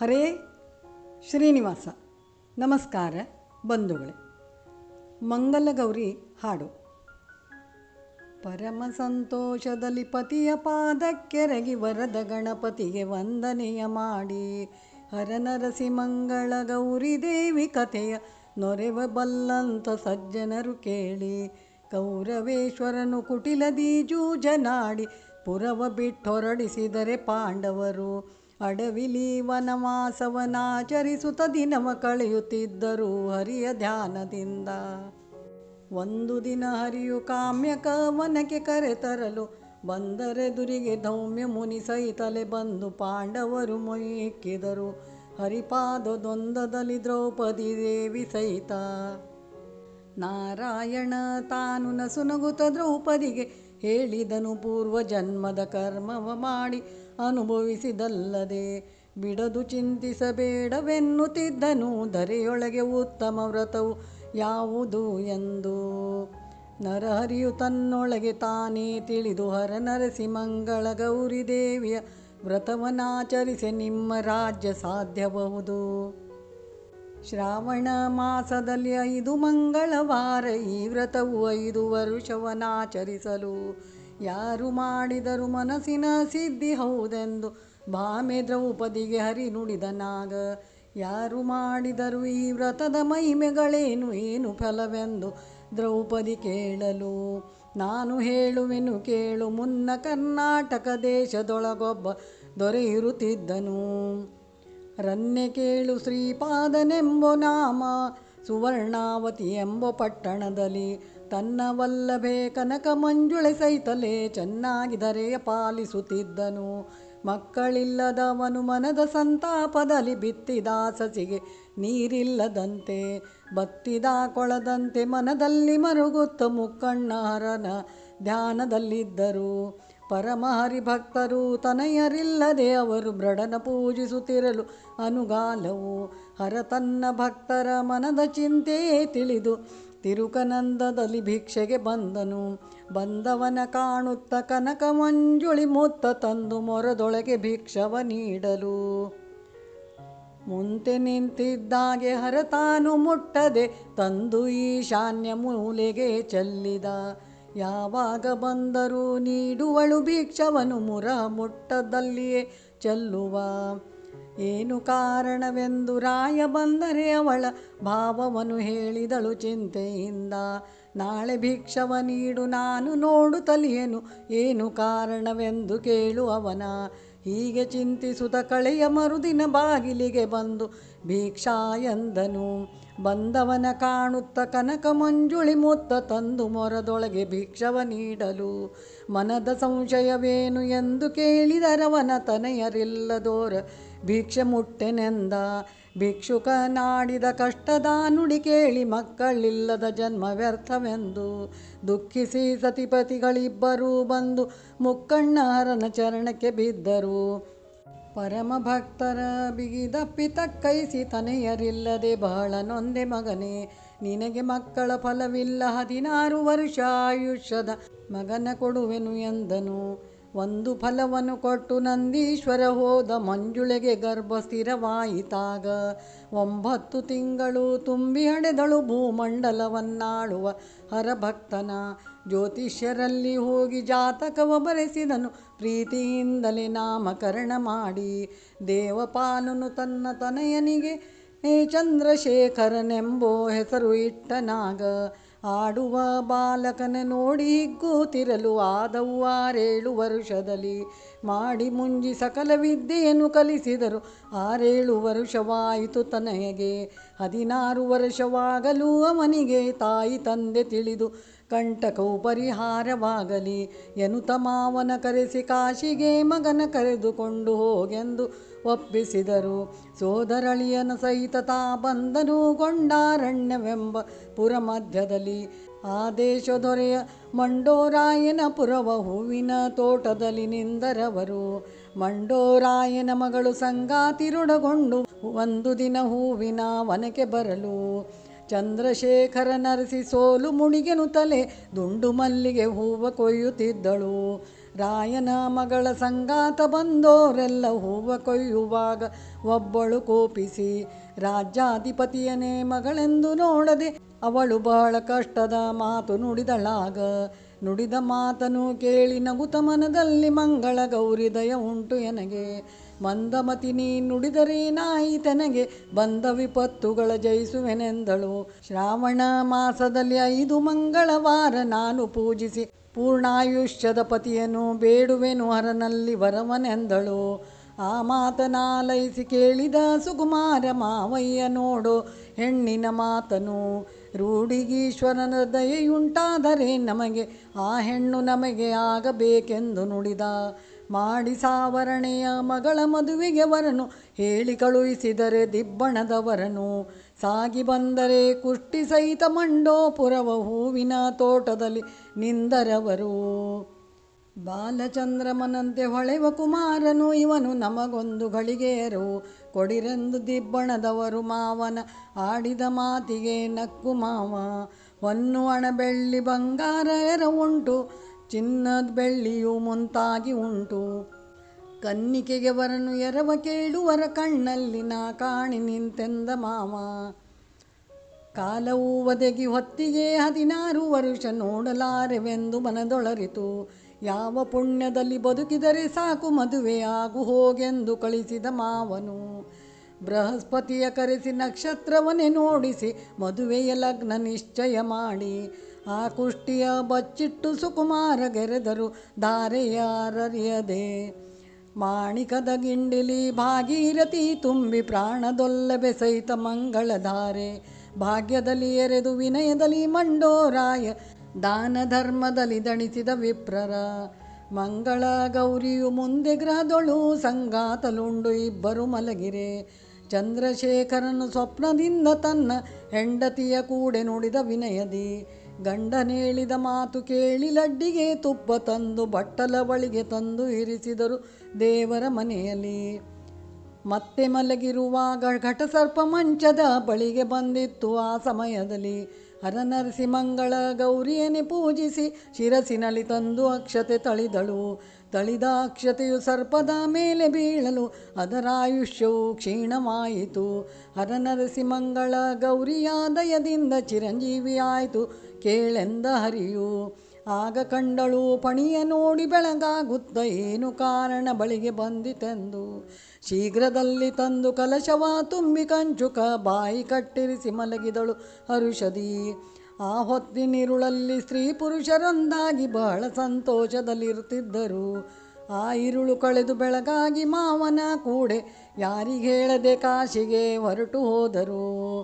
ಹರೇ ಶ್ರೀನಿವಾಸ. ನಮಸ್ಕಾರ ಬಂಧುಗಳೇ. ಮಂಗಲಗೌರಿ ಹಾಡು. ಪರಮ ಸಂತೋಷದಲ್ಲಿ ಪತಿಯ ಪಾದಕ್ಕೆರಗಿ ವರದ ಗಣಪತಿಗೆ ವಂದನೆಯ ಮಾಡಿ. ಹರನರಸಿ ಮಂಗಳ ಗೌರಿ ದೇವಿ ಕಥೆಯ ನೊರೆವ ಬಲ್ಲಂತ ಸಜ್ಜನರು ಕೇಳಿ. ಕೌರವೇಶ್ವರನು ಕುಟಿಲದಿ ಜೂಜನಾಡಿ ಪುರವ ಬಿಟ್ಟೊರಡಿಸಿದರೆ ಪಾಂಡವರು. ಅಡವಿಲಿ ವನವಾಸವನಾಚರಿಸುತ್ತ ದಿನವ ಕಳೆಯುತ್ತಿದ್ದರು ಹರಿಯ ಧ್ಯಾನದಿಂದ. ಒಂದು ದಿನ ಹರಿಯು ಕಾಮ್ಯಕ ವನಕ್ಕೆ ಕರೆತರಲು ಬಂದರೆದುರಿಗೆ ಧೌಮ್ಯ ಮುನಿ ಸಹಿತಲೆ ಬಂದು ಪಾಂಡವರು ಮೊಯ್ಯಿಕ್ಕಿದರು. ಹರಿಪಾದದೊಂದದಲ್ಲಿ ದ್ರೌಪದಿ ದೇವಿ ಸಹಿತ ನಾರಾಯಣ ತಾನು ನಸುನಗುತ ದ್ರೌಪದಿಗೆ ಹೇಳಿದನು ಪೂರ್ವ ಜನ್ಮದ ಕರ್ಮವ ಮಾಡಿ ಅನುಭವಿಸಿದಲ್ಲದೆ ಬಿಡದು ಚಿಂತಿಸಬೇಡವೆನ್ನುತ್ತಿದ್ದನು. ಧರೆಯೊಳಗೆ ಉತ್ತಮ ವ್ರತವು ಯಾವುದು ಎಂದು ನರಹರಿಯು ತನ್ನೊಳಗೆ ತಾನೇ ತಿಳಿದು ಹರನರಸಿ ಮಂಗಳ ಗೌರಿ ದೇವಿಯ ವ್ರತವನ್ನಾಚರಿಸಿ ನಿಮ್ಮ ರಾಜ್ಯ ಸಾಧ್ಯಬಹುದು. ಶ್ರಾವಣ ಮಾಸದಲ್ಲಿ ಐದು ಮಂಗಳವಾರ ಈ ವ್ರತವು ಐದು ವರುಷವನಾಚರಿಸಲು ಯಾರು ಮಾಡಿದರು ಮನಸ್ಸಿನ ಸಿದ್ಧಿ ಹೌದೆಂದು ಭಾಮೆ ದ್ರೌಪದಿಗೆ ಹರಿ ನುಡಿದನಾಗ ಯಾರು ಮಾಡಿದರು ಈ ವ್ರತದ ಮಹಿಮೆಗಳೇನು, ಏನು ಫಲವೆಂದು ದ್ರೌಪದಿ ಕೇಳಲು. ನಾನು ಹೇಳುವೆನು ಕೇಳು ಮುನ್ನ ಕರ್ನಾಟಕ ದೇಶದೊಳಗೊಬ್ಬ ದೊರೆ ಇರುತ್ತಿದ್ದನು ರನ್ನೆ ಕೇಳು ಶ್ರೀಪಾದನೆಂಬೋ ನಾಮ, ಸುವರ್ಣಾವತಿ ಎಂಬ ಪಟ್ಟಣದಲ್ಲಿ. ತನ್ನ ವಲ್ಲಭೆ ಕನಕ ಮಂಜುಳೆ ಸೈತಲೆ ಚೆನ್ನಾಗಿ ಧರೆಯ ಪಾಲಿಸುತ್ತಿದ್ದನು. ಮಕ್ಕಳಿಲ್ಲದವನು ಮನದ ಸಂತಾಪದಲ್ಲಿ ಬಿತ್ತಿದ ಸಸಿಗೆ ನೀರಿಲ್ಲದಂತೆ, ಬತ್ತಿದ ಕೊಳದಂತೆ ಮನದಲ್ಲಿ ಮರುಗುತ್ತ ಮುಕ್ಕಣ್ಣಹರನ ಧ್ಯಾನದಲ್ಲಿದ್ದರು. ಪರಮ ಭಕ್ತರು ತನಯರಿಲ್ಲದೆ ಅವರು ಬ್ರಡನ ಪೂಜಿಸುತ್ತಿರಲು ಅನುಗಾಲವು ಹರ ತನ್ನ ಭಕ್ತರ ಮನದ ಚಿಂತೆಯೇ ತಿಳಿದು ತಿರುಕನಂದದಲ್ಲಿ ಭಿಕ್ಷೆಗೆ ಬಂದನು. ಬಂದವನ ಕಾಣುತ್ತ ಕನಕ ಮಂಜುಳಿ ಮುತ್ತ ತಂದು ಮೊರದೊಳಗೆ ಭಿಕ್ಷವ ನೀಡಲು. ಮುಂತೆ ನಿಂತಿದ್ದಾಗೆ ಹರತಾನು ಮುಟ್ಟದೆ ತಂದು ಈಶಾನ್ಯ ಮೂಲೆಗೆ ಚೆಲ್ಲಿದ. ಯಾವಾಗ ಬಂದರೂ ನೀಡುವಳು ಭಿಕ್ಷವನು ಮುರ ಮುಟ್ಟದಲ್ಲಿಯೇ ಚೆಲ್ಲುವ. ಏನು ಕಾರಣವೆಂದು ರಾಯ ಬಂದರೆ ಅವಳ ಭಾವವನ್ನು ಹೇಳಿದಳು ಚಿಂತೆಯಿಂದ. ನಾಳೆ ಭಿಕ್ಷವ ನೀಡು ನಾನು ನೋಡುತ್ತಲಿಯೇನು? ಏನು ಕಾರಣವೆಂದು ಕೇಳು ಅವನ. ಹೀಗೆ ಚಿಂತಿಸುತ್ತ ಕಳೆಯ ಮರುದಿನ ಬಾಗಿಲಿಗೆ ಬಂದು ಭಿಕ್ಷಾ ಎಂದನು. ಬಂದವನ ಕಾಣುತ್ತ ಕನಕ ಮಂಜುಳಿ ಮುತ್ತ ತಂದು ಮೊರದೊಳಗೆ ಭಿಕ್ಷವ ನೀಡಲು. ಮನದ ಸಂಶಯವೇನು ಎಂದು ಕೇಳಿದರವನ ತನೆಯರಿಲ್ಲದೋರ ಭಿಕ್ಷೆ ಮುಟ್ಟೆನೆಂದ. ಭಿಕ್ಷುಕ ನಾಡಿದ ಕಷ್ಟದ ನುಡಿ ಕೇಳಿ ಮಕ್ಕಳಿಲ್ಲದ ಜನ್ಮ ವ್ಯರ್ಥವೆಂದು. ದುಃಖಿಸಿ ಸತಿಪತಿಗಳಿಬ್ಬರೂ ಬಂದು ಮುಕ್ಕಣ್ಣಾರನ ಚರಣಕ್ಕೆ ಬಿದ್ದರು. ಪರಮ ಭಕ್ತರ ಬಿಗಿದಪ್ಪಿ ತಕ್ಕೈಸಿ ತನೆಯರಿಲ್ಲದೆ ಬಹಳ ನೊಂದೆ ಮಗನೇ, ನಿನಗೆ ಮಕ್ಕಳ ಫಲವಿಲ್ಲ ಹದಿನಾರು ವರ್ಷ ಆಯುಷ್ಯದ ಮಗನ ಕೊಡುವೆನು ಎಂದನು. ಒಂದು ಫಲವನ್ನು ಕೊಟ್ಟು ನಂದೀಶ್ವರ ಹೋದ ಮಂಜುಳೆಗೆ ಗರ್ಭ ಸ್ಥಿರವಾಯಿತಾಗ. ಒಂಬತ್ತು ತಿಂಗಳು ತುಂಬಿ ಹಣೆದಳು ಭೂಮಂಡಲವನ್ನಾಳುವ ಹರಭಕ್ತನ. ಜ್ಯೋತಿಷ್ಯರಲ್ಲಿ ಹೋಗಿ ಜಾತಕವ ಬರೆಸಿದನು. ಪ್ರೀತಿಯಿಂದಲೇ ನಾಮಕರಣ ಮಾಡಿ ದೇವಪಾಲನು ತನ್ನ ತನಯನಿಗೆ ಚಂದ್ರಶೇಖರನೆಂಬೋ ಹೆಸರು ಇಟ್ಟನಾಗ ಆಡುವ ಬಾಲಕನ ನೋಡಿ ಹಿಗ್ಗುತ್ತಿರಲು ಆದವು ಆರೇಳು ವರುಷದಲ್ಲಿ. ಮಾಡಿ ಮುಂಜಿ ಸಕಲ ವಿದ್ಯೆಯನ್ನು ಕಲಿಸಿದರು. ಆರೇಳು ವರುಷವಾಯಿತು ತನಗೆ ಹದಿನಾರು ವರುಷವಾಗಲೂ ಅವನಿಗೆ ತಾಯಿ ತಂದೆ ತಿಳಿದು ಕಂಟಕವು ಪರಿಹಾರವಾಗಲಿ. ಎನುತ ಮಾವನ ಕರೆಸಿ ಕಾಶಿಗೆ ಮಗನ ಕರೆದುಕೊಂಡು ಹೋಗೆಂದು ಒಪ್ಪಿಸಿದರು. ಸೋದರಳಿಯನ ಸಹಿತ ತಾ ಬಂದನು ಗೊಂಡಾರಣ್ಯವೆಂಬ ಪುರ ಮಧ್ಯದಲ್ಲಿ ಆದೇಶ ದೊರೆಯ ಮಂಡೋರಾಯನ ಪುರವ ಹೂವಿನ ತೋಟದಲ್ಲಿ ನಿಂದರವರು. ಮಂಡೋರಾಯನ ಮಗಳು ಸಂಗಾತಿರುಡಗೊಂಡು ಒಂದು ದಿನ ಹೂವಿನ ವನಕ್ಕೆ ಬರಲು. ಚಂದ್ರಶೇಖರ ನರಸಿ ಸೋಲು ಮುಣಿಗೆನು ತಲೆ ದುಂಡು ಮಲ್ಲಿಗೆ ಹೂವ ಕೊಯ್ಯುತ್ತಿದ್ದಳು. ರಾಯನ ಮಗಳ ಸಂಗಾತ ಬಂದೋರೆಲ್ಲ ಹೂವ ಕೊಯ್ಯುವಾಗ ಒಬ್ಬಳು ಕೋಪಿಸಿ, ರಾಜ್ಯಾಧಿಪತಿಯನೇ ಮಗಳೆಂದು ನೋಡದೆ ಅವಳು ಬಹಳ ಕಷ್ಟದ ಮಾತು ನುಡಿದಳಾಗ. ನುಡಿದ ಮಾತನು ಕೇಳಿ ನಗುತ ಮನದಲ್ಲಿ ಮಂಗಳ ಗೌರಿ ದಯ ಉಂಟು ಎನಗೆ. ಮಂದಮತಿ ನೀ ನುಡಿದರೇನಾಯಿತೆನಗೆ ಬಂದ ವಿಪತ್ತುಗಳ ಜಯಿಸುವೆನೆಂದಳು. ಶ್ರಾವಣ ಮಾಸದಲ್ಲಿ ಐದು ಮಂಗಳವಾರ ನಾನು ಪೂಜಿಸಿ ಪೂರ್ಣಾಯುಷ್ಯದ ಪತಿಯನ್ನು ಬೇಡುವೆನು ಹರನಲ್ಲಿ ವರವನೆಂದಳು. ಆ ಮಾತನಾಲೈಸಿ ಕೇಳಿದ ಸುಕುಮಾರ ಮಾವಯ್ಯ ನೋಡು ಹೆಣ್ಣಿನ ಮಾತನು. ರೂಢಿಗೀಶ್ವರನ ದಯೆಯುಂಟಾದರೆ ನಮಗೆ ಆ ಹೆಣ್ಣು ನಮಗೆ ಆಗಬೇಕೆಂದು ನುಡಿದ. ಮಾಡಿ ಸಾವರಣೆಯ ಮಗಳ ಮದುವೆಗೆ ವರನು ಹೇಳಿ ಕಳುಹಿಸಿದರೆ ದಿಬ್ಬಣದವರನು ಸಾಗಿ ಬಂದರೆ ಕುಷ್ಟಿ ಸಹಿತ ಮಂಡೋಪುರವ ಹೂವಿನ ತೋಟದಲ್ಲಿ ನಿಂದರವರು. ಬಾಲಚಂದ್ರಮನಂತೆ ಹೊಳೆವ ಕುಮಾರನು ಇವನು ನಮಗೊಂದು ಗಳಿಗೆಯರು. ಕೊಡಿರೆಂದು ದಿಬ್ಬಣದವರು ಮಾವನ ಆಡಿದ ಮಾತಿಗೆ ನಕ್ಕು ಮಾವ. ಹೊನ್ನು ಅಣಬೆಳ್ಳಿ ಬಂಗಾರ ಎರ ಚಿನ್ನದ ಬೆಳ್ಳಿಯು ಮುಂತಾಗಿ ಉಂಟು. ಕನ್ನಿಕೆಗೆ ವರನು ಎರವ ಕೇಳುವರ ಕಣ್ಣಲ್ಲಿ ನಾ ಕಾಣಿ ನಿಂತೆಂದ ಮಾವ. ಕಾಲವು ಒದಗಿ ಹೊತ್ತಿಗೆ ಹದಿನಾರು ವರುಷ ನೋಡಲಾರೆವೆಂದು ಮನದೊಳರಿತು. ಯಾವ ಪುಣ್ಯದಲ್ಲಿ ಬದುಕಿದರೆ ಸಾಕು ಮದುವೆ ಆಗು ಹೋಗೆಂದು ಕಳಿಸಿದ ಮಾವನು. ಬೃಹಸ್ಪತಿಯ ಕರೆಸಿ ನಕ್ಷತ್ರವನ್ನೇ ನೋಡಿಸಿ ಮದುವೆಯ ಲಗ್ನ ನಿಶ್ಚಯ ಮಾಡಿ. ಆ ಕುಷ್ಟಿಯ ಬಚ್ಚಿಟ್ಟು ಸುಕುಮಾರ ಗೆರೆದರು ಧಾರೆಯಾರರಿಯದೆ. ಮಾಣಿಕದ ಗಿಂಡಿಲಿ ಭಾಗೀರಥಿ ತುಂಬಿ ಪ್ರಾಣದೊಲ್ಲಬೆ ಸಹಿತ ಮಂಗಳಧಾರೆ ಭಾಗ್ಯದಲ್ಲಿ ಎರೆದು ವಿನಯದಲ್ಲಿ ಮಂಡೋರಾಯ ದಾನ ಧರ್ಮದಲ್ಲಿ ದಣಿಸಿದ ವಿಪ್ರರ. ಮಂಗಳ ಗೌರಿಯು ಮುಂದೆ ಗ್ರಹದೊಳು ಸಂಗಾತಲುಂಡು ಇಬ್ಬರು ಮಲಗಿರೆ. ಚಂದ್ರಶೇಖರನು ಸ್ವಪ್ನದಿಂದ ತನ್ನ ಹೆಂಡತಿಯ ಕೂಡೆ ನುಡಿದ ವಿನಯದಿ. ಗಂಡನೇಳಿದ ಮಾತು ಕೇಳಿ ಲಡ್ಡಿಗೆ ತುಪ್ಪ ತಂದು ಬಟ್ಟಲ ಬಳಿಗೆ ತಂದು ಇರಿಸಿದರು ದೇವರ ಮನೆಯಲ್ಲಿ. ಮತ್ತೆ ಮಲಗಿರುವಾಗ ಘಟಸರ್ಪ ಮಂಚದ ಬಳಿಗೆ ಬಂದಿತ್ತು ಆ ಸಮಯದಲ್ಲಿ. ಹರನರಸಿಮಂಗಳ ಗೌರಿಯನ್ನೇ ಪೂಜಿಸಿ ಶಿರಸಿನಲ್ಲಿ ತಂದು ಅಕ್ಷತೆ ತಳಿದಳು. ತಳಿದ ಅಕ್ಷತೆಯು ಸರ್ಪದ ಮೇಲೆ ಬೀಳಲು ಅದರ ಆಯುಷ್ಯವು ಕ್ಷೀಣವಾಯಿತು. ಹರನರಸಿಮಂಗಳ ಗೌರಿಯ ದಯದಿಂದ ಚಿರಂಜೀವಿಯಾಯಿತು ಕೇಳೆಂದ ಹರಿಯು. ಆಗ ಕಂಡಳು, ಪಣಿಯ ನೋಡಿ ಬೆಳಗಾಗುತ್ತ ಏನು ಕಾರಣ ಬಳಿಗೆ ಬಂದಿತೆಂದು? ಶೀಘ್ರದಲ್ಲಿ ತಂದು ಕಲಶವ ತುಂಬಿ ಕಂಚುಕ ಬಾಯಿ ಕಟ್ಟಿರಿಸಿ ಮಲಗಿದಳು ಹರುಷದಿ. ಆ ಹೊತ್ತಿನಿರುಳಲ್ಲಿ ಸ್ತ್ರೀ ಪುರುಷರೊಂದಾಗಿ ಬಹಳ ಸಂತೋಷದಲ್ಲಿರುತ್ತಿದ್ದರು. ಆ ಇರುಳು ಕಳೆದು ಬೆಳಗಾಗಿ ಮಾವನ ಕೂಡೆ ಯಾರಿಗೆ ಹೇಳದೆ ಕಾಶಿಗೆ ಹೊರಟು ಹೋದರು.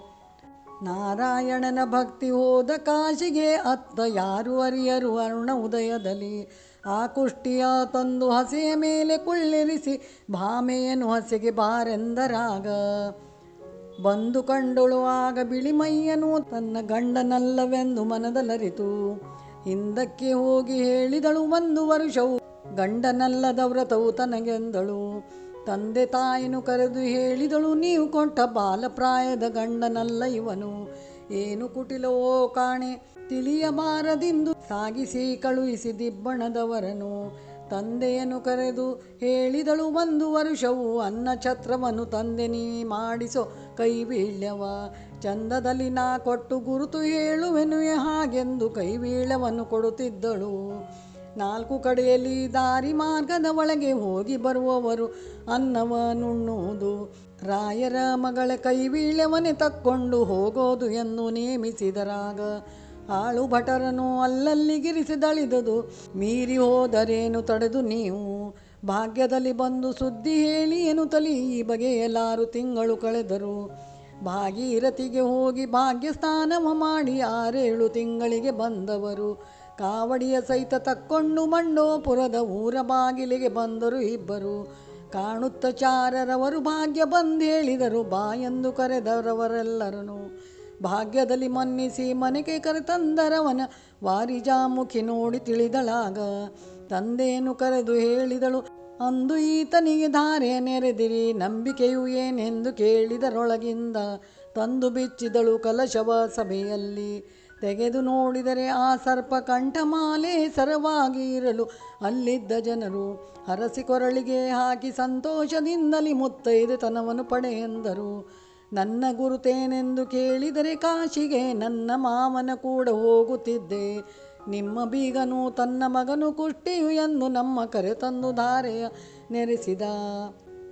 ನಾರಾಯಣನ ಭಕ್ತಿ ಹೋದ ಕಾಶಿಗೆ ಅತ್ತ ಯಾರು ಅರಿಯರು ಅರುಣ ಉದಯದಲ್ಲಿ. ಆ ಕುಷ್ಟಿಯ ತಂದು ಹಸೆಯ ಮೇಲೆ ಕುಳ್ಳಿರಿಸಿ ಭಾಮೆಯನ್ನು ಹಸೆಗೆ ಬಾರೆಂದರಾಗ. ಬಂದು ಕಂಡಳು ಆಗ ಬಿಳಿಮಯ್ಯನು ತನ್ನ ಗಂಡನಲ್ಲವೆಂದು ಮನದಲರಿತು. ಹಿಂದಕ್ಕೆ ಹೋಗಿ ಹೇಳಿದಳು ಒಂದು ವರುಷವು. ಗಂಡನಲ್ಲದ ವ್ರತವು ತನಗೆಂದಳು. ತಂದೆ ತಾಯಿನು ಕರೆದು ಹೇಳಿದಳು, ನೀವು ಕೊಟ್ಟ ಬಾಲಪ್ರಾಯದ ಗಂಡನಲ್ಲ ಇವನು. ಏನು ಕುಟಿಲವೋ ಕಾಣೆ? ತಿಳಿಯಬಾರದಿಂದು ಸಾಗಿಸಿ ಕಳುಹಿಸಿ ದಿಬ್ಬಣದವರನು. ತಂದೆಯನ್ನು ಕರೆದು ಹೇಳಿದಳು ಒಂದು ವರುಷವು, ಅನ್ನ ಛತ್ರವನ್ನು ತಂದೆ ನೀ ಮಾಡಿಸೋ ಕೈ ಬೀಳ್ಯವ ಚಂದದಲ್ಲಿ ನಾ ಕೊಟ್ಟು ಗುರುತು ಹೇಳುವೆನು ಹಾಗೆಂದು ಕೈ ಬೀಳವನ್ನು ಕೊಡುತ್ತಿದ್ದಳು. ನಾಲ್ಕು ಕಡೆಯಲ್ಲಿ ದಾರಿ ಮಾರ್ಗದ ಒಳಗೆ ಹೋಗಿ ಬರುವವರು ಅನ್ನವನುಣ್ಣುವುದು ರಾಯರ ಮಗಳ ಕೈವೀಳ್ಯವನ್ನೇ ತಕ್ಕೊಂಡು ಹೋಗೋದು ಎಂದು ನೇಮಿಸಿದರಾಗ ಆಳು ಭಟರನು ಅಲ್ಲಲ್ಲಿಗಿರಿಸಿದಳಿದುದು ಮೀರಿ ಹೋದರೇನು ತಡೆದು ನೀವು? ಭಾಗ್ಯದಲ್ಲಿ ಬಂದು ಸುದ್ದಿ ಹೇಳಿ ಏನು ತಲಿ? ಈ ಬಗೆಯಲ್ಲಾರು ತಿಂಗಳು ಕಳೆದರು. ಭಾಗೀರಥಿಗೆ ಹೋಗಿ ಭಾಗ್ಯ ಭಾಗ್ಯಸ್ಥಾನವ ಮಾಡಿ ಆರೇಳು ತಿಂಗಳಿಗೆ ಬಂದವರು. ಕಾವಡಿಯ ಸಹಿತ ತಕ್ಕೊಂಡು ಮಂಡೋಪುರದ ಊರ ಬಾಗಿಲಿಗೆ ಬಂದರು ಇಬ್ಬರು. ಕಾಣುತ್ತ ಚಾರರವರು ಭಾಗ್ಯ ಬಂದೇಳಿದರು ಬಾ ಎಂದು ಕರೆದರವರೆಲ್ಲರನು ಭಾಗ್ಯದಲ್ಲಿ ಮನ್ನಿಸಿ ಮನೆಗೆ ಕರೆತಂದರವನ ವಾರಿಜಾಮುಖಿ ನೋಡಿ ತಿಳಿದಳಾಗ, ತಂದೆಯನ್ನು ಕರೆದು ಹೇಳಿದಳು, ಅಂದು ಈತನಿಗೆ ಧಾರೆ ನೆರೆದಿರಿ, ನಂಬಿಕೆಯು ಏನೆಂದು ಕೇಳಿದರೊಳಗಿಂದ ತಂದು ಬಿಚ್ಚಿದಳು ಕಲಶವ ಸಭೆಯಲ್ಲಿ. ತೆಗೆದು ನೋಡಿದರೆ ಆ ಸರ್ಪ ಕಂಠಮಾಲೆ ಸರವಾಗಿ ಇರಲು ಅಲ್ಲಿದ್ದ ಜನರು, ಹರಸಿ ಕೊರಳಿಗೆ ಹಾಕಿ ಸಂತೋಷದಿಂದಲಿ ಮುತ್ತೈದೆತನವನ್ನು ಪಡೆ ಎಂದರು. ನನ್ನ ಗುರುತೇನೆಂದು ಕೇಳಿದರೆ ಕಾಶಿಗೆ ನನ್ನ ಮಾವನ ಕೂಡ ಹೋಗುತ್ತಿದ್ದೆ. ನಿಮ್ಮ ಬೀಗನು ತನ್ನ ಮಗನು ಕುಷ್ಟಿಯು ಎಂದು ನಮ್ಮ ಕರೆ ತಂದು ಧಾರೆಯ ನೆರೆಸಿದ.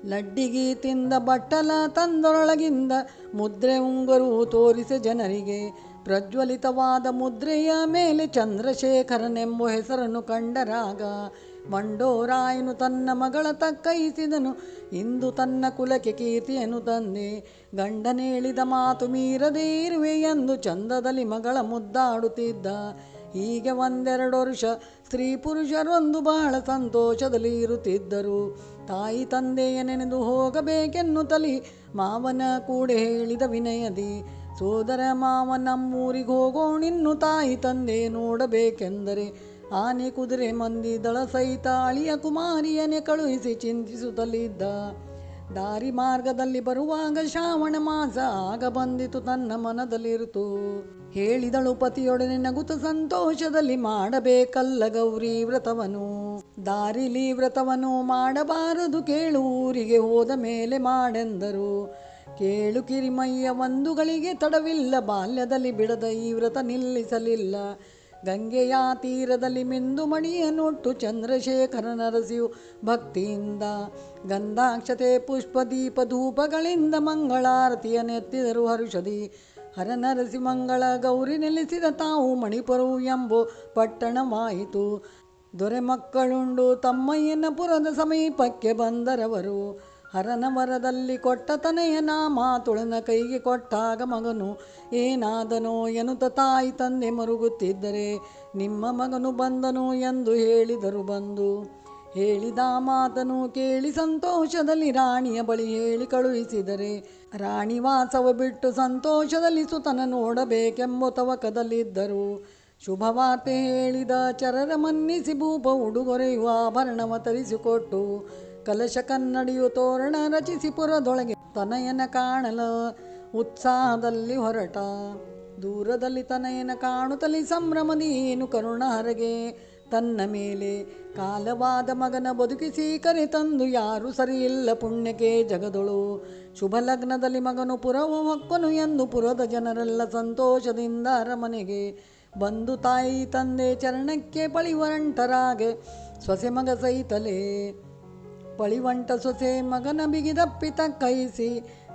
ಲಡ್ಡಿಗಿ ತಿಂದ ಬಟ್ಟಲ ತಂದರೊಳಗಿಂದ ಮುದ್ರೆ ಉಂಗರು ತೋರಿಸಿ ಜನರಿಗೆ. ಪ್ರಜ್ವಲಿತವಾದ ಮುದ್ರೆಯ ಮೇಲೆ ಚಂದ್ರಶೇಖರನೆಂಬ ಹೆಸರನ್ನು ಕಂಡರಾಗ ಮಂಡೋರಾಯನು ತನ್ನ ಮಗಳ ತಕ್ಕೈಸಿದನು. ಇಂದು ತನ್ನ ಕುಲಕ್ಕೆ ಕೀರ್ತಿಯನ್ನು ತಂದೆ. ಗಂಡನೇಳಿದ ಮಾತು ಮೀರದೇ ಇರುವೆ ಎಂದು ಚಂದದಲ್ಲಿ ಮಗಳ ಮುದ್ದಾಡುತ್ತಿದ್ದ. ಹೀಗೆ ಒಂದೆರಡು ವರ್ಷ ಸ್ತ್ರೀ ಪುರುಷರೊಂದು ಬಹಳ ಸಂತೋಷದಲ್ಲಿ ಇರುತ್ತಿದ್ದರು. ತಾಯಿ ತಂದೆಯ ನೆನೆದು ಹೋಗಬೇಕೆನ್ನು ತಲಿ ಮಾವನ ಕೂಡ ಹೇಳಿದ ವಿನಯದಿ. ಸೋದರ ಮಾವ ನಮ್ಮೂರಿಗೆ ಹೋಗೋಣಿನ್ನು ತಾಯಿ ತಂದೆ ನೋಡಬೇಕೆಂದರೆ ಆನೆ ಕುದುರೆ ಮಂದಿ ದಳ ಸಹಿತ ಅಳಿಯ ಕುಮಾರಿಯನ್ನೇ ಕಳುಹಿಸಿ ಚಿಂತಿಸುತ್ತಲಿದ್ದ. ದಾರಿ ಮಾರ್ಗದಲ್ಲಿ ಬರುವಾಗ ಶ್ರಾವಣ ಮಾಸ ಆಗ ಬಂದಿತು, ತನ್ನ ಮನದಲ್ಲಿರುತು. ಹೇಳಿದಳು ಪತಿಯೊಡನೆ, ನಗುತ ಸಂತೋಷದಲ್ಲಿ ಮಾಡಬೇಕಲ್ಲ ಗೌರಿ ವ್ರತವನು ದಾರಿಲಿ ವ್ರತವನು ಮಾಡಬಾರದು, ಕೇಳು ಊರಿಗೆ ಹೋದ ಮೇಲೆ ಮಾಡೆಂದರು. ಕೇಳು ಕಿರಿಮಯ್ಯ ಒಂದುಗಳಿಗೆ ತಡವಿಲ್ಲ, ಬಾಲ್ಯದಲ್ಲಿ ಬಿಡದ ಈ ವ್ರತ ನಿಲ್ಲಿಸಲಿಲ್ಲ. ಗಂಗೆಯ ತೀರದಲ್ಲಿ ಮಿಂದು ಚಂದ್ರಶೇಖರ ನರಸಿಯು ಭಕ್ತಿಯಿಂದ ಗಂಧಾಕ್ಷತೆ ಪುಷ್ಪ ದೀಪ ಧೂಪಗಳಿಂದ ಮಂಗಳಾರತಿಯ ನೆತ್ತಿದರು ಹರುಷದಿ. ಹರನರಸಿ ಮಂಗಳ ಗೌರಿ ನೆಲೆಸಿದ ತಾವು ಮಣಿಪುರವು ಎಂಬು ಪಟ್ಟಣವಾಯಿತು. ದೊರೆ ಮಕ್ಕಳುಂಡು ತಮ್ಮಯ್ಯನ ಪುರದ ಸಮೀಪಕ್ಕೆ ಬಂದರವರು. ಹರನ ವರದಲ್ಲಿ ಕೊಟ್ಟ ತನೆಯ ನಾಮ, ತುಳನ ಕೈಗೆ ಕೊಟ್ಟಾಗ ಮಗನು ಏನಾದನೋ ಎನ್ನುತ್ತ ತಾಯಿ ತಂದೆ ಮರುಗುತ್ತಿದ್ದರೆ ನಿಮ್ಮ ಮಗನು ಬಂದನು ಎಂದು ಹೇಳಿದರು ಬಂದು. ಹೇಳಿದ ಮಾತನು ಕೇಳಿ ಸಂತೋಷದಲ್ಲಿ ರಾಣಿಯ ಬಳಿ ಹೇಳಿ ಕಳುಹಿಸಿದರೆ, ರಾಣಿ ವಾಸವ ಬಿಟ್ಟು ಸಂತೋಷದಲ್ಲಿ ಸುತನ ನೋಡಬೇಕೆಂಬ ತವಕದಲ್ಲಿದ್ದರು. ಶುಭವಾರ್ತೆ ಹೇಳಿದ ಚರರ ಮನ್ನಿಸಿ ಭೂಪ ಉಡುಗೊರೆಯುವ ಆಭರಣವ ತರಿಸಿಕೊಟ್ಟು ಕಲಶ ಕನ್ನಡಿಯು ತೋರಣ ರಚಿಸಿ ಪುರದೊಳಗೆ ತನಯನ ಕಾಣಲ. ಉತ್ಸಾಹದಲ್ಲಿ ಹೊರಟ. ದೂರದಲ್ಲಿ ತನಯನ ಕಾಣುತ್ತಲಿ ಸಂಭ್ರಮದೇನು ಕರುಣ ಹರಗೆ. ತನ್ನ ಮೇಲೆ ಕಾಲವಾದ ಮಗನ ಬದುಕಿಸಿ ಕರೆ ತಂದು ಯಾರು ಸರಿಯಿಲ್ಲ ಪುಣ್ಯಕ್ಕೆ ಜಗದೊಳು. ಶುಭ ಲಗ್ನದಲ್ಲಿ ಮಗನು ಪುರವ ಹೊಕ್ಕನು ಎಂದು ಪುರದ ಜನರೆಲ್ಲ ಸಂತೋಷದಿಂದ ಅರಮನೆಗೆ ಬಂದು ತಾಯಿ ತಂದೆ ಚರಣಕ್ಕೆ ಪಳಿವರಂಟರಾಗೆ ಸೊಸೆ ಮಗ ಸಹಿತಲೇ ಪಳಿವಂಟ ಸೊಸೆ ಮಗನ ಬಿಗಿದಪ್ಪಿತ ಕೈಸಿ,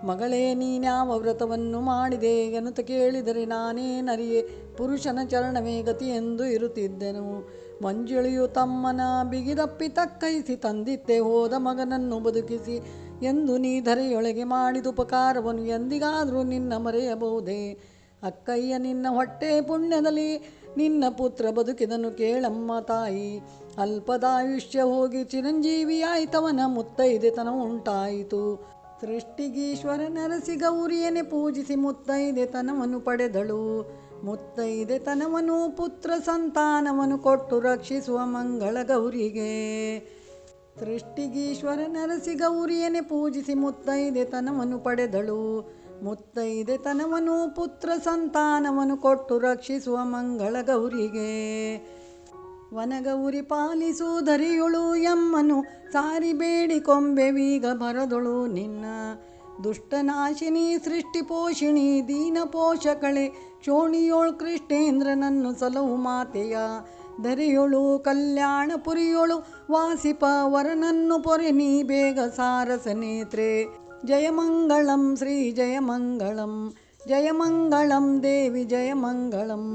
ಮಗಳೇ ನೀನ್ಯಾವ ವ್ರತವನ್ನು ಮಾಡಿದೆ? ಎನ್ನುತ್ತ ಕೇಳಿದರೆ ನಾನೇನರಿಯೆ ಪುರುಷನ ಚರಣವೇ ಗತಿ ಎಂದು ಇರುತ್ತಿದ್ದೆನು. ಮಂಜುಳಿಯು ತಮ್ಮನ ಬಿಗಿದಪ್ಪಿ ತಕ್ಕೈಸಿ ತಂದಿತ್ತೆ ಹೋದ ಮಗನನ್ನು ಬದುಕಿಸಿ, ಎಂದು ನೀ ಧರೆಯೊಳಗೆ ಮಾಡಿದ ಉಪಕಾರವನ್ನು ಎಂದಿಗಾದರೂ ನಿನ್ನ ಮರೆಯಬಹುದೇ? ಅಕ್ಕಯ್ಯ, ನಿನ್ನ ಹೊಟ್ಟೆ ಪುಣ್ಯದಲ್ಲಿ ನಿನ್ನ ಪುತ್ರ ಬದುಕಿದನು ಕೇಳಮ್ಮ ತಾಯಿ. ಅಲ್ಪದಾಯುಷ್ಯ ಹೋಗಿ ಚಿರಂಜೀವಿಯಾಯ್ತವನ ಮುತ್ತೈದೆತನ ಉಂಟಾಯಿತು. ಸೃಷ್ಟಿಗೀಶ್ವರ ನರಸಿ ಗೌರಿಯನೆ ಪೂಜಿಸಿ ಮುತ್ತೈದೆತನವನ್ನು ಪಡೆದಳು. ಮುತ್ತೈದೆತನವನು ಪುತ್ರ ಸಂತಾನವನ್ನು ಕೊಟ್ಟು ರಕ್ಷಿಸುವ ಮಂಗಳ ಗೌರಿಗೆ. ಸೃಷ್ಟಿಗೀಶ್ವರ ನರಸಿ ಗೌರಿಯನೆ ಪೂಜಿಸಿ ಮುತ್ತೈದೆತನವನ್ನು ಪಡೆದಳು. ಮುತ್ತೈದೆತನವನು ಪುತ್ರ ಸಂತಾನವನು ಕೊಟ್ಟು ರಕ್ಷಿಸುವ ಮಂಗಳ ಗೌರಿಗೆ. ವನಗೌರಿ ಪಾಲಿಸು ಧರಿಯುಳು ಎಮ್ಮನು, ಸಾರಿ ಬೇಡಿ ಕೊಂಬೆವೀಗ ಬರದೊಳು ನಿನ್ನ. ದುಷ್ಟನಾಶಿನಿ ಸೃಷ್ಟಿ ಪೋಷಿಣಿ ದೀನ ಪೋಷಕಳೆ ಚೋಣಿಯೋಳ್ ಕೃಷ್ಣೇಂದ್ರನನ್ನು ಸಲಹು ಮಾತೆಯ. ದರಿಯೊಳು ಕಲ್ಯಾಣ ಪುರಿಯೊಳು, ವಾಸಿಪ ವರನನ್ನು ಪೊರೆ ನೀ ಬೇಗ ಸಾರಸ ನೇತ್ರೆ. जयमङ्गलं श्रीजयमङ्गलं जयमङ्गलं देवि जयमङ्गलम्।